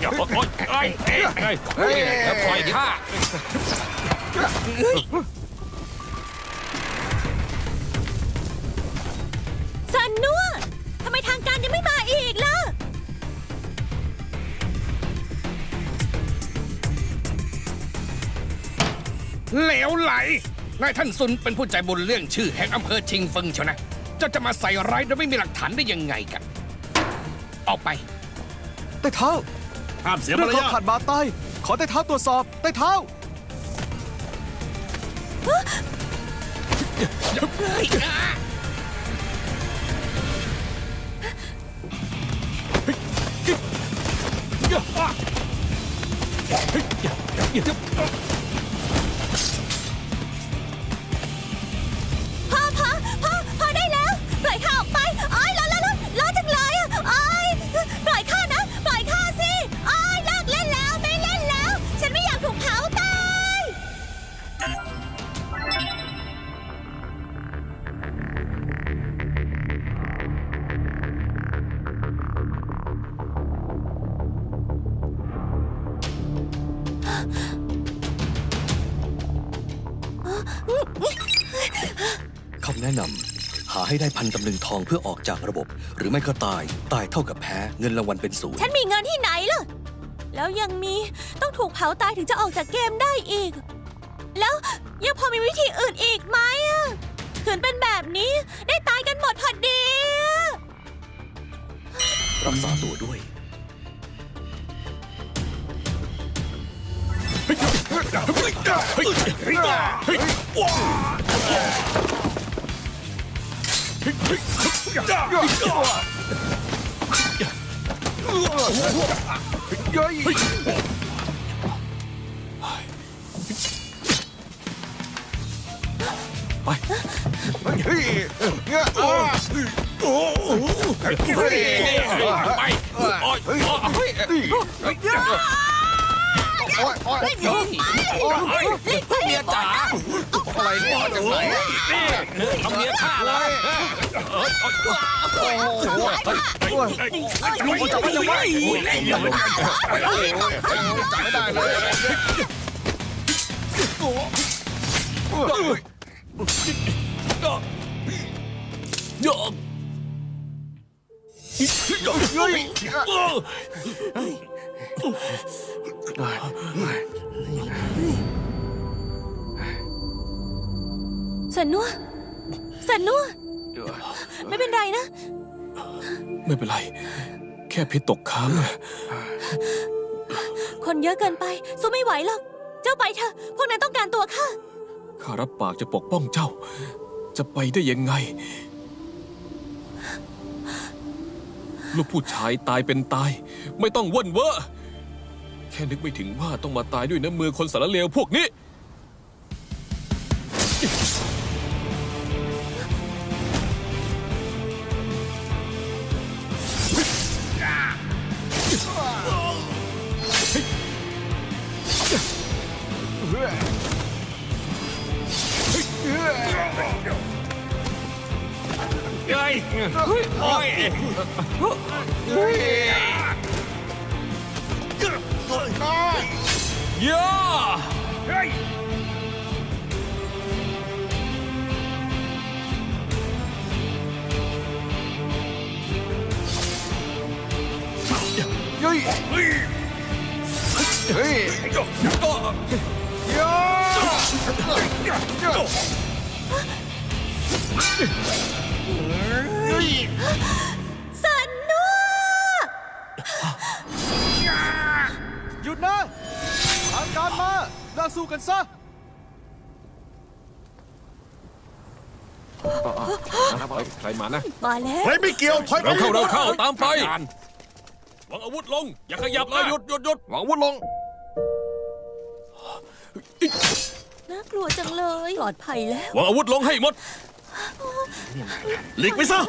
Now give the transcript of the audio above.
อย่าโอ๊ยโอ๊ยเอ้ยเอ้ยเอ้ยแล้วปล่อยข้าสันนัวทำไมทางการยังไม่มาอีกล่ะ เหลวไหล นายท่านซุนเป็นผู้ใจบุญเรื่องชื่อแห่งอำเภอชิงเฟิงเชียวนะ เจ้าจะมาใส่ร้ายโดยไม่มีหลักฐานได้ยังไงกัน ออกไป ใต้เท้าห้ามเสียเรื่มาองรของยาทขาดบาดตายขอใต้เท้าตรวจสอบใต้เท้าพ่ คำแนะนำหาให้ได้พันตำลึงทองเพื่อออกจากระบบ หรือไม่ก็ตาย ตายเท่ากับแพ้เงินรางวัลเป็นศูนย์ฉันมีเงินที่ไหนล่ะ แล้วยังมีต้องถูกเผาตายถึงจะออกจากเกมได้อีก แล้วยังพอมีวิธีอื่นอีกไหมอะขืนเป็นแบบนี้ได้ตายกันหมดพอดีอะรักษาตัวด้วยไป โอ๊ยโอ๊ยโอ๊ยเมียจ๋าอะไรเนี่ยมาจากไหนนี่ทำเมียข้าเหรอเอ้ยโอ้โหลุงจับไม่ได้จับไม่ได้เลยยอกเฮ้ย สันนัวสันนัวไม่เป็นไรนะ ไม่เป็นไร แค่พิษตกค้างนะคนเยอะเกินไปสู้ไม่ไหวหรอก เจ้าไปเถอะ พวกนั้นต้องการตัวข้า ข้ารับปากจะปกป้องเจ้า จะไปได้ยังไง ลูกผู้ชายตายเป็นตาย ไม่ต้องว่นเวอ แค่นึกไม่ถึงว่าต้องมาตายด้วยน้ำมือคนสารเลวพวกนี้ เฮ้ยโอ้ย เฮ้ยย่าเเลิกสู้กันซะใครมานะมาแล้วเฮ้ยไม่เกี่ยวถอยไปเร็วเข้าเร็วเข้าตามไปวางอาวุธลง อย่าขยับเลยหยุดหยุดหยุดวางอาวุธลง น่ากลัวจังเลย ปลอดภัยแล้ว วางอาวุธลงให้หมดหลีกไปซะ